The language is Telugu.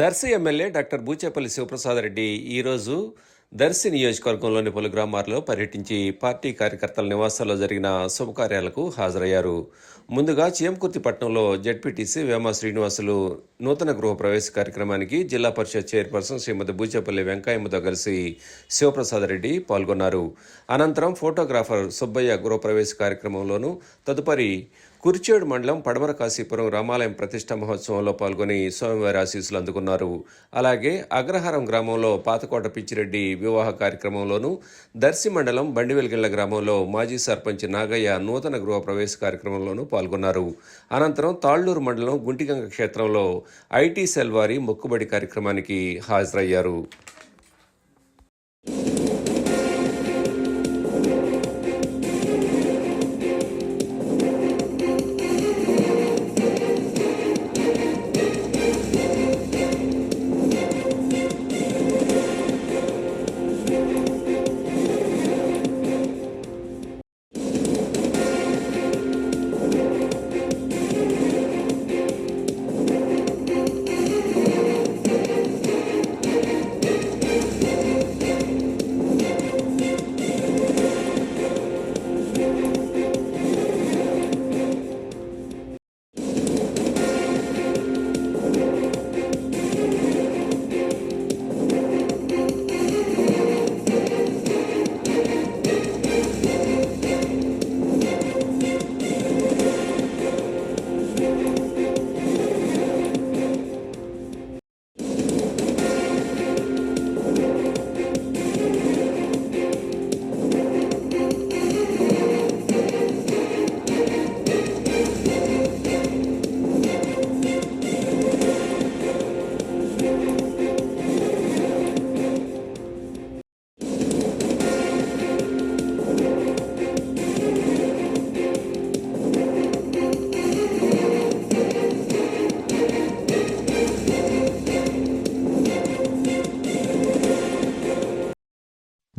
దర్శి ఎమ్మెల్యే డాక్టర్ బూచేపల్లి శివప్రసాద్ రెడ్డి ఈరోజు దర్శి నియోజకవర్గంలోని పలు గ్రామాల్లో పర్యటించి పార్టీ కార్యకర్తల నివాసాల్లో జరిగిన శుభకార్యాలకు హాజరయ్యారు. ముందుగా చీమకుర్తి పట్టణంలో జడ్పీటీసీ వేమ శ్రీనివాసులు నూతన గృహ ప్రవేశ కార్యక్రమానికి జిల్లా పరిషత్ చైర్పర్సన్ శ్రీమతి బూచేపల్లి వెంకయ్యమ్మతో కలిసి శివప్రసాద్ రెడ్డి పాల్గొన్నారు. అనంతరం ఫోటోగ్రాఫర్ సుబ్బయ్య గృహప్రవేశ కార్యక్రమంలోనూ తదుపరి కురిచేడు మండలం పడమర కాశీపురం రామాలయం ప్రతిష్ట మహోత్సవంలో పాల్గొని స్వామివారి ఆశీస్సులు అందుకున్నారు. అలాగే అగ్రహారం గ్రామంలో పాతకోట పిచ్చిరెడ్డి వివాహ కార్యక్రమంలోనూ దర్శి మండలం బండివెల్గిళ్ళ గ్రామంలో మాజీ సర్పంచ్ నాగయ్య నూతన గృహ ప్రవేశ కార్యక్రమంలోనూ పాల్గొన్నారు. అనంతరం తాళ్ళూరు మండలం గుంటిగంగ క్షేత్రంలో ఐటీ సెల్ వారి మొక్కుబడి కార్యక్రమానికి హాజరయ్యారు.